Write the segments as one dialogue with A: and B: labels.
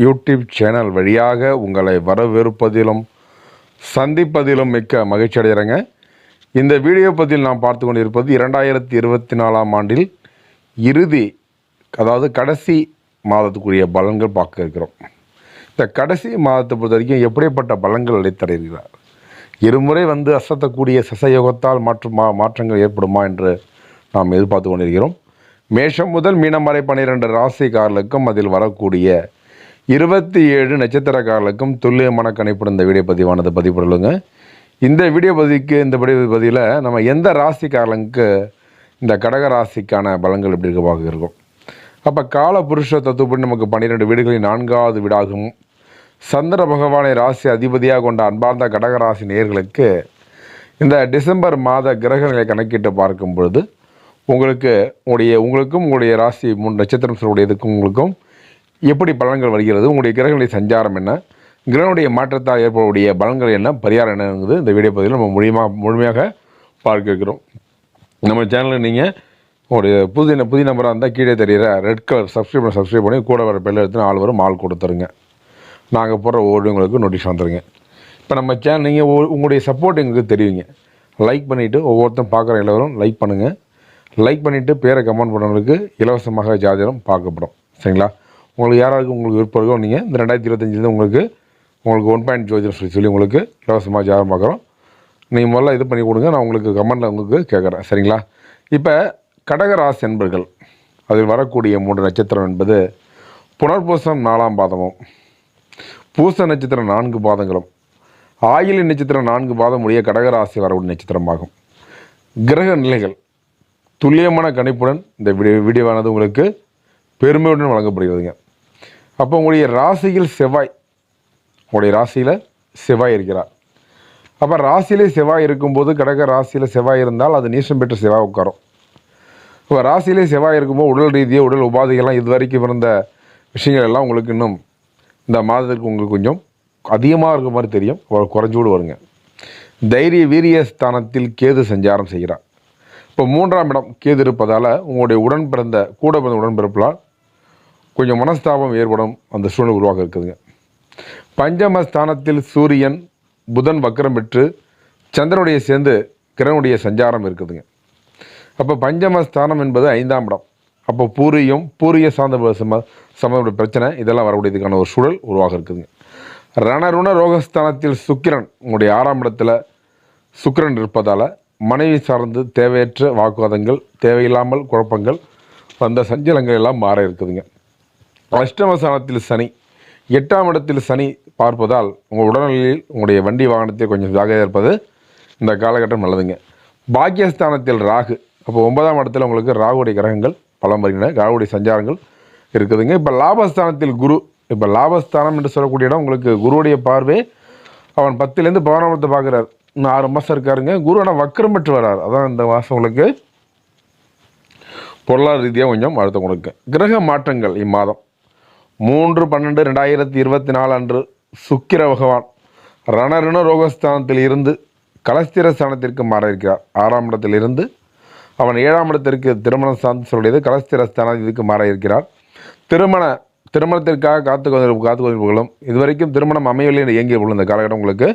A: YouTube channel வழியாக உங்களை வரவேற்பதிலும் சந்திப்பதிலும் மிக்க மகிழ்ச்சி அடைகிறேங்க. இந்த வீடியோ பதில் நாம் பார்த்து கொண்டிருப்பது இரண்டாயிரத்தி இருபத்தி நாலாம் ஆண்டில் இறுதி அதாவது கடைசி மாதத்துக்குரிய பலன்கள் பார்க்க இருக்கிறோம். இந்த கடைசி மாதத்தை பொறுத்த வரைக்கும் எப்படிப்பட்ட பலன்கள் அளித்தருகிறார் இருமுறை வந்து அசத்தக்கூடிய சசயோகத்தால் மாற்று மா மாற்றங்கள் ஏற்படுமா என்று நாம் எதிர்பார்த்து கொண்டிருக்கிறோம். மேஷம் முதல் மீனம் வரை பன்னிரெண்டு ராசிக்காரர்களுக்கும் அதில் வரக்கூடிய இருபத்தி ஏழு நட்சத்திரக்காரர்களுக்கும் துல்லியமான கணிப்பு இந்த வீடியோ பதிவானது. பதிவிடலுங்க இந்த வீடியோ பதிவுக்கு இந்த வீடியோ பதிவில் நம்ம எந்த ராசிக்காரர்களுக்கு இந்த கடக ராசிக்கான பலங்கள் எப்படி இருக்க பார்க்க இருக்கோம். அப்போ கால புருஷ தத்துவப்படி நமக்கு பன்னிரெண்டு வீடுகளில் நான்காவது வீடாகும். சந்திர பகவானை ராசி அதிபதியாக கொண்ட அன்பார்ந்த கடகராசி நேர்களுக்கு இந்த டிசம்பர் மாத கிரகங்களை கணக்கிட்டு பார்க்கும் பொழுது உங்களுக்கு உங்களுடைய உங்களுக்கும் உங்களுடைய ராசி மூணு நட்சத்திரம் சொல்லக்கூடியதுக்கும் உங்களுக்கும் எப்படி பலன்கள் வருகிறது உங்களுடைய கிரகங்களுடைய சஞ்சாரம் என்ன கிரகனுடைய மாற்றத்தால் ஏற்படக்கூடிய பலன்கள் என்ன பரிகாரம் என்னங்கிறது இந்த வீடியோ பதிவில் நம்ம முழுமையாக முழுமையாக பார்க்க இருக்கிறோம். நம்ம சேனலில் நீங்கள் உங்களுடைய புது புதிய நம்பராக இருந்தால் கீழே தெரியிற ரெட் கலர் சப்ஸ்கிரைப் பண்ணி சப்ஸ்கிரைப் பண்ணி கூட வர பெல் எடுத்து ஆள் வரும் ஆள் கொடுத்துருங்க நாங்கள் போடுற ஒவ்வொரு உங்களுக்கு நோட்டீஸ் வந்துருங்க. இப்போ நம்ம சேனல் நீங்கள் உங்களுடைய சப்போர்ட் எங்களுக்கு தெரியுங்க லைக் பண்ணிவிட்டு ஒவ்வொருத்தரும் பார்க்குற எல்லோரும் லைக் பண்ணுங்கள் லைக் பண்ணிவிட்டு பேரை கமெண்ட் பண்ணவங்களுக்கு இலவசமாக ஜாதகம் பார்க்கப்படும். சரிங்களா? உங்களுக்கு யாராவது உங்களுக்கு விருப்பம் இருக்கோ நீங்கள் இந்த ரெண்டாயிரத்தி இருபத்தஞ்சிலேருந்து உங்களுக்கு உங்களுக்கு ஒன் பாயிண்ட் ஜோதிடம் சொல்லி சொல்லி உங்களுக்கு இலவசமாக ஜாதகம் பார்க்குறோம். நீங்கள் முதல்ல இது பண்ணி கொடுங்க நான் உங்களுக்கு கமெண்டில் உங்களுக்கு கேட்குறேன். சரிங்களா? இப்போ கடகராசி என்பர்கள் அதில் வரக்கூடிய மூன்று நட்சத்திரம் என்பது புனர்பூசம் நாலாம் பாதமும் பூச நட்சத்திரம் நான்கு பாதங்களும் ஆயிலி நட்சத்திரம் நான்கு பாதம் உடைய கடகராசி வரக்கூடிய நட்சத்திரமாகும். கிரக நிலைகள் துல்லியமான கணிப்புடன் இந்த வீடியோ வீடியோவானது உங்களுக்கு பெருமையுடன் வழங்கப்படுகிறதுங்க. அப்போ உங்களுடைய ராசியில் செவ்வாய். உங்களுடைய ராசியில் செவ்வாய் இருக்கிறார். அப்போ ராசியிலே செவ்வாய் இருக்கும்போது கடக ராசியில் செவ்வாய் இருந்தால் அது நீசம் பெற்ற செவ்வாய் உட்காரும். இப்போ ராசியிலே செவ்வாய் இருக்கும்போது உடல் ரீதியாக உடல் உபாதைகள்லாம் இது வரைக்கும் இருந்த விஷயங்கள் எல்லாம் உங்களுக்கு இன்னும் இந்த மாதத்துக்கு உங்களுக்கு கொஞ்சம் அதிகமாக இருக்க மாதிரி தெரியும். குறைஞ்சோடு வருங்க. தைரிய வீரிய ஸ்தானத்தில் கேது சஞ்சாரம் செய்கிறார். இப்போ மூன்றாம் இடம் கேது இருப்பதால் உங்களுடைய உடன் பிறந்த கூட பிறந்த உடன்பிறப்பால் கொஞ்சம் மனஸ்தாபம் ஏற்படும் அந்த சூழ்நிலை உருவாக இருக்குதுங்க. பஞ்சம ஸ்தானத்தில் சூரியன் புதன் வக்கரம் பெற்று சந்திரனுடைய சேர்ந்து கிரகனுடைய சஞ்சாரம் இருக்குதுங்க. அப்போ பஞ்சம ஸ்தானம் என்பது ஐந்தாம் இடம். அப்போ பூரியம் பூரிய சார்ந்த சம சம்மந்தப்பட்ட பிரச்சனை இதெல்லாம் வரக்கூடியதுக்கான ஒரு சூழல் உருவாக இருக்குதுங்க. ரணருண ரோகஸ்தானத்தில் சுக்கிரன் உங்களுடைய ஆறாம் இடத்துல சுக்கிரன் இருப்பதால் மனைவி சார்ந்து தேவையற்ற வாக்குவாதங்கள் தேவையில்லாமல் குழப்பங்கள் வந்த சஞ்சலங்கள் எல்லாம் மாற இருக்குதுங்க. அஷ்டமஸ்தானத்தில் சனி எட்டாம் இடத்தில் சனி பார்ப்பதால் உங்கள் உடல்நிலையில் உங்களுடைய வண்டி வாகனத்தில் கொஞ்சம் ஜாகிரதையாக இருப்பது இந்த காலகட்டம் நல்லதுங்க. பாக்கியஸ்தானத்தில் ராகு. அப்போ ஒன்பதாம் இடத்துல உங்களுக்கு ராகுடைய கிரகங்கள் பலம் வருகின்றன ராகுடைய சஞ்சாரங்கள் இருக்குதுங்க. இப்போ லாபஸ்தானத்தில் குரு. இப்போ லாபஸ்தானம் என்று சொல்லக்கூடிய இடம் உங்களுக்கு குருவுடைய பார்வை. அவன் பத்துலேருந்து பதினொன்றத்தை பார்க்குறார். இன்னும் ஆறு மாதம் இருக்காருங்க. குரு ஆனால் வக்கரம் பெற்று வர்றார் அதான் இந்த மாதம் உங்களுக்கு பொருளாதார ரீதியாக கொஞ்சம் அழுத்தம் கொடுக்க கிரக மாற்றங்கள் இம்மாதம். மூன்று பன்னெண்டு ரெண்டாயிரத்தி இருபத்தி நாலு அன்று சுக்கிர பகவான் ரணருண ரோகஸ்தானத்தில் இருந்து கலஸ்திர ஸ்தானத்திற்கு மாற இருக்கிறார் ஆறாம் இடத்தில் இருந்து அவன் ஏழாம் இடத்திற்கு திருமணம் சார்ந்து சொல்லியது கலஸ்திர ஸ்தானத்திற்கு மாற இருக்கிறார் திருமண திருமணத்திற்காக காத்து காத்து கொண்டிருப்பவர்களும் இதுவரைக்கும் திருமணம் அமையவில்லை என்று இயங்கிய பொழுது இந்த காலகட்டம் உங்களுக்கு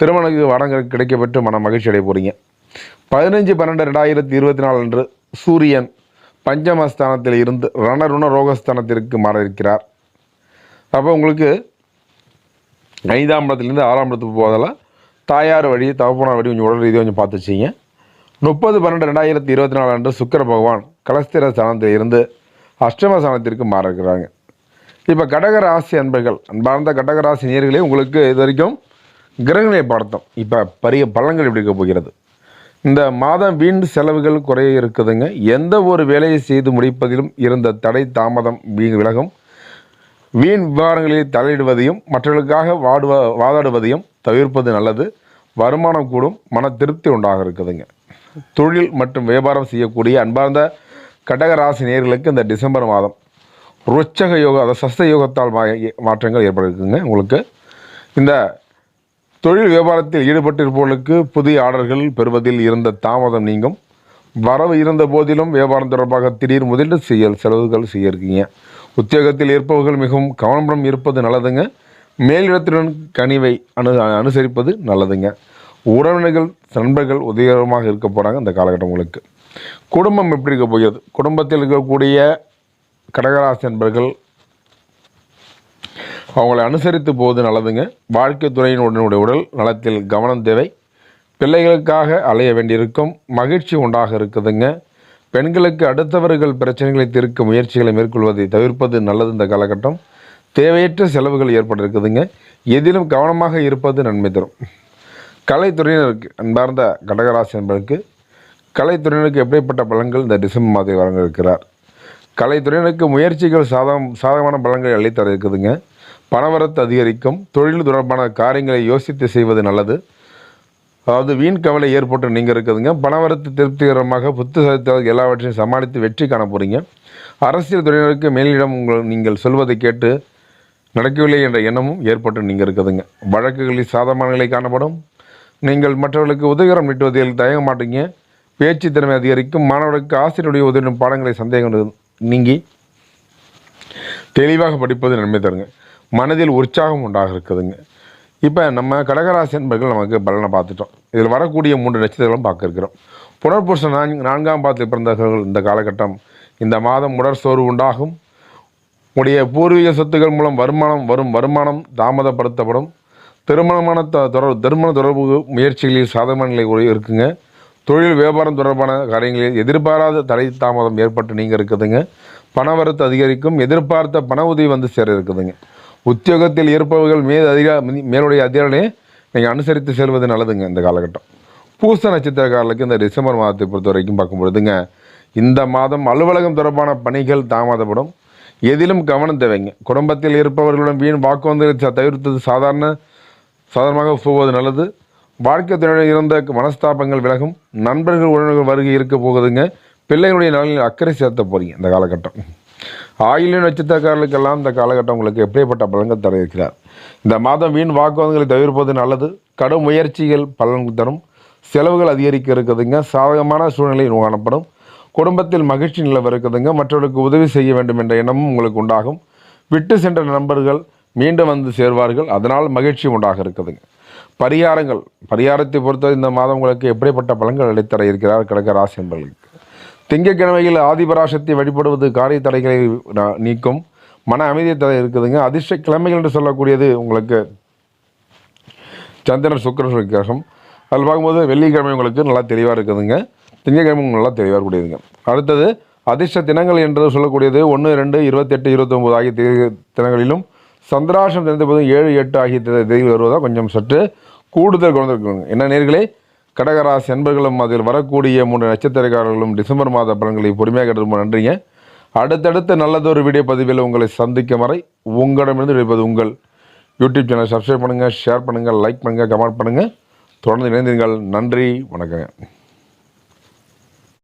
A: திருமணத்துக்கு வடங்கள் கிடைக்கப்பட்டு மன மகிழ்ச்சி அடைய போகிறீங்க பதினஞ்சு பன்னெண்டு ரெண்டாயிரத்தி இருபத்தி நாலு அன்று சூரியன் பஞ்சமஸ்தானத்தில் இருந்து ரணருண ரோகஸ்தானத்திற்கு மாற இருக்கிறார் அப்போ உங்களுக்கு ஐந்தாம் இடத்துலேருந்து ஆறாம் இடத்துக்கு போதெல்லாம் தாயார் வழி தகப்பனார் வழி கொஞ்சம் உடல் ரீதியாக கொஞ்சம் பார்த்து வச்சிங்க முப்பது பன்னெண்டு ரெண்டாயிரத்தி இருபத்தி நாலு அன்று சுக்கர பகவான் கலஸ்திர ஸ்தானத்தில் இருந்து அஷ்டம ஸ்தானத்திற்கு மாற இருக்கிறாங்க இப்போ கடகராசி அன்பர்கள் அன்பார்ந்த கடகராசி நேர்களே உங்களுக்கு இது வரைக்கும் கிரகங்களை பார்த்தோம். இப்போ பரிய பலன்கள் எப்படி இருக்க போகிறது? இந்த மாதம் வீண் செலவுகள் குறைய இருக்குதுங்க. எந்த ஒரு வேலையை செய்து முடிப்பதிலும் இருந்த தடை தாமதம் வீண் விலகும். வீண் விவகாரங்களில் தலையிடுவதையும் மற்றவர்களுக்காக வாடுவ வாதாடுவதையும் தவிர்ப்பது நல்லது. வருமானம் கூடும் மன திருப்தி உண்டாக இருக்குதுங்க. தொழில் மற்றும் வியாபாரம் செய்யக்கூடிய அன்பார்ந்த கடகராசி நேர்களுக்கு இந்த டிசம்பர் மாதம் ருச்சக யோகம் அதாவது சஸ்த யோகத்தால் மா மாற்றங்கள் ஏற்பட இருக்குங்க உங்களுக்கு இந்த தொழில் வியாபாரத்தில் ஈடுபட்டிருப்பவர்களுக்கு புதிய ஆர்டர்கள் பெறுவதில் இருந்த தாமதம் நீங்கும். வரவு இருந்த போதிலும் வியாபாரம் தொடர்பாக திடீர் முதலீடு செய்ய செலவுகள் செய்ய இருக்கீங்க உத்தியோகத்தில் இருப்பவர்கள் மிகவும் கவனமுடன் இருப்பது நல்லதுங்க. மேலிடத்துடன் கனிவை அனு அனுசரிப்பது நல்லதுங்க. உறவினர்கள் நண்பர்கள் உதவிகரமாக இருக்க போகிறாங்க இந்த காலகட்டம் உங்களுக்கு. குடும்பம் எப்படி இருக்க போகிறது? குடும்பத்தில் இருக்கக்கூடிய கடகராசி நண்பர்கள் அவங்களை அனுசரித்து போவது நல்லதுங்க. வாழ்க்கை துறையினுடைய உடல் நலத்தில் கவனம் தேவை. பிள்ளைகளுக்காக அலைய வேண்டியிருக்கும் மகிழ்ச்சி உண்டாக இருக்குதுங்க. பெண்களுக்கு அடுத்தவர்கள் பிரச்சனைகளை தீர்க்க முயற்சிகளை மேற்கொள்வதை தவிர்ப்பது நல்லது இந்த காலகட்டம். தேவையற்ற செலவுகள் ஏற்பட இருக்குதுங்க எதிலும் கவனமாக இருப்பது நன்மை தரும். கலைத்துறையினருக்கு அன்பார்ந்த கடகராசி என்பதற்கு கலைத்துறையினருக்கு எப்படிப்பட்ட பலன்கள் இந்த டிசம்பர் மாதம் வழங்க இருக்கிறார்? கலைத்துறையினருக்கு முயற்சிகள் சாதகம் சாதகமான பலன்களை அள்ளித்தர இருக்குதுங்க. பணவரத்து அதிகரிக்கும் தொழில் தொடர்பான காரியங்களை யோசித்து செய்வது நல்லது. அதாவது வீண் கவலை ஏற்பட்டு நீங்கள் இருக்குதுங்க. பணவரத்து திருப்திகரமாக புத்து சாதித்தவர்கள் எல்லாவற்றையும் சமாளித்து வெற்றி காண போகிறீங்க அரசியல் துறையினருக்கு மேலிடம் உங்கள் நீங்கள் சொல்வதை கேட்டு நடக்கவில்லை என்ற எண்ணமும் ஏற்பட்டு நீங்கள் இருக்குதுங்க. வழக்குகளில் சாதமானங்களை நிலை காணப்படும். நீங்கள் மற்றவர்களுக்கு உதவிகரம் நீட்டுவதில் தயங்க மாட்டீங்க. பேச்சு திறமை அதிகரிக்கும். மாணவர்களுக்கு ஆசிரியருடைய உதவிடும் பாடங்களை சந்தேகம் நீங்கி தெளிவாக படிப்பது நன்மை தருங்க. மனதில் உற்சாகம் உண்டாக இருக்குதுங்க இப்போ நம்ம கடகராசி என்பர்கள் நமக்கு பலனை பார்த்துட்டோம். இதில் வரக்கூடிய மூன்று நட்சத்திரங்களும் பார்க்க இருக்கிறோம் புனர்பூச நான்கு நான்காம் பாதத்தில் பிறந்தவர்கள் இந்த காலகட்டம். இந்த மாதம் உடற் சோர்வு உண்டாகும். உடைய பூர்வீக சொத்துக்கள் மூலம் வருமானம் வரும் வருமானம் தாமதப்படுத்தப்படும். திருமணமான த தொடர் திருமண தொடர்பு முயற்சிகளில் சாதகமான நிலை இருக்குங்க. தொழில் வியாபாரம் தொடர்பான காரியங்களில் எதிர்பாராத தடை தாமதம் ஏற்பட்டு நீங்கள் இருக்குதுங்க. பணவரத்து அதிகரிக்கும். எதிர்பார்த்த பண உதவி வந்து சேர இருக்குதுங்க. உத்தியோகத்தில் இருப்பவர்கள் மீது அதிக மேலுடைய அதிகாரிகளை நீங்கள் அனுசரித்து செல்வது நல்லதுங்க இந்த காலகட்டம். பூச நட்சத்திரக்காரர்களுக்கு இந்த டிசம்பர் மாதத்தை பொறுத்த வரைக்கும் பார்க்கும்பொழுதுங்க இந்த மாதம் அலுவலகம் தொடர்பான பணிகள் தாமதப்படும். எதிலும் கவனம் தேவைங்க. குடும்பத்தில் இருப்பவர்களுடன் வீண் வாக்குவந்தங்களை தவிர்த்தது சாதாரண சாதாரணமாக போவது நல்லது. வாழ்க்கை துணையுடன் இருந்த மனஸ்தாபங்கள் விலகும். நண்பர்கள் உறவினர்கள் வருகை இருக்க போகுதுங்க. பிள்ளைகளுடைய நலனில் அக்கறை சேர்த்த போறீங்க இந்த காலகட்டம். ஆயிலின் நட்சத்திரக்காரர்களுக்கெல்லாம் இந்த காலகட்டம் உங்களுக்கு எப்படிப்பட்ட பலன்கள் தர இருக்கிறார்? இந்த மாதம் வீண் வாக்குவாதங்களை தவிர்ப்பது நல்லது. கடும் முயற்சிகள் பலன் தரும். செலவுகள் அதிகரிக்க இருக்குதுங்க. சாதகமான சூழ்நிலை காணப்படும். குடும்பத்தில் மகிழ்ச்சி நிலவ இருக்குதுங்க. மற்றவர்களுக்கு உதவி செய்ய வேண்டும் என்ற எண்ணமும் உங்களுக்கு உண்டாகும். விட்டு சென்ற நண்பர்கள் மீண்டும் வந்து சேர்வார்கள். அதனால் மகிழ்ச்சி உண்டாக இருக்குதுங்க. பரிகாரங்கள். பரிகாரத்தை பொறுத்த இந்த மாதம் உங்களுக்கு எப்படிப்பட்ட பலன்கள் அளித்தர இருக்கிறார்? கடக ராசி என்பர்களுக்கு திங்கக்கிழமையில் ஆதிபராசக்தி வழிபடுவது காரிய தடைகளை நீக்கும் மன அமைதியை தடை இருக்குதுங்க. அதிர்ஷ்ட கிழமைகள் என்று சொல்லக்கூடியது உங்களுக்கு சந்திரன் சுக்கிரன் கிரகம் அதில் பார்க்கும்போது வெள்ளிக்கிழமை உங்களுக்கு நல்லா தெளிவாக இருக்குதுங்க. திங்கட்கிழமை உங்களுக்கு நல்லா தெளிவாக இருக்கக்கூடியதுங்க. அடுத்தது அதிர்ஷ்ட தினங்கள் என்று சொல்லக்கூடியது ஒன்று ரெண்டு இருபத்தெட்டு இருபத்தொம்போது ஆகிய தினங்களிலும் சந்திராசம் தெரிந்த போதும் ஏழு எட்டு ஆகிய தி- வருவதாக வருவதால் கொஞ்சம் சற்று கூடுதல் கவனம் என்ன நேர்களே? கடகராசி அன்பர்களும் அதில் வரக்கூடிய மூன்று நட்சத்திரக்காரர்களும் டிசம்பர் மாத பலன்களை பொறுமையாக கேட்டு ரொம்ப நன்றிங்க. அடுத்தடுத்து நல்லதொரு வீடியோ பதிவில் உங்களை சந்திக்கும் வரை உங்களிடமிருந்து விடைப்பது உங்கள் யூடியூப் சேனல் சப்ஸ்கிரைப் பண்ணுங்கள் ஷேர் பண்ணுங்கள் லைக் பண்ணுங்கள் கமெண்ட் பண்ணுங்கள் தொடர்ந்து இணைந்தீர்கள் நன்றி வணக்கங்க.